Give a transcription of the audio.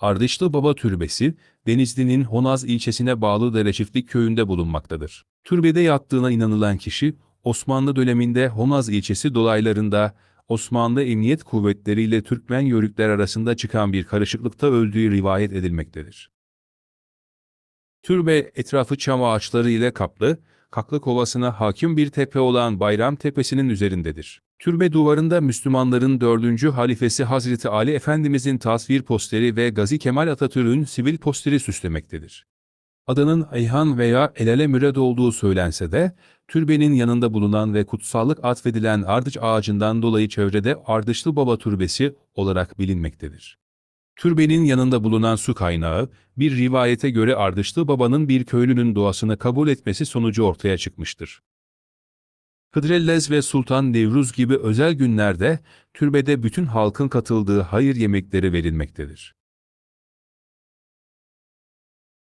Ardışlı Baba Türbesi, Denizli'nin Honaz ilçesine bağlı Dereçiftlik köyünde bulunmaktadır. Türbede yattığına inanılan kişi, Osmanlı döneminde Honaz ilçesi dolaylarında Osmanlı Emniyet Kuvvetleri ile Türkmen yörükler arasında çıkan bir karışıklıkta öldüğü rivayet edilmektedir. Türbe etrafı çam ağaçları ile kaplı, Kaklık Ovası'na hakim bir tepe olan Bayram Tepesi'nin üzerindedir. Türbe duvarında Müslümanların dördüncü halifesi Hazreti Ali Efendimizin tasvir posteri ve Gazi Kemal Atatürk'ün sivil posteri süslemektedir. Adının Ayhan veya Elale Mürad olduğu söylense de, türbenin yanında bulunan ve kutsallık atfedilen ardıç ağacından dolayı çevrede Ardışlı Baba Türbesi olarak bilinmektedir. Türbenin yanında bulunan su kaynağı, bir rivayete göre Ardışlı Baba'nın bir köylünün duasını kabul etmesi sonucu ortaya çıkmıştır. Hıdrellez ve Sultan Nevruz gibi özel günlerde türbede bütün halkın katıldığı hayır yemekleri verilmektedir.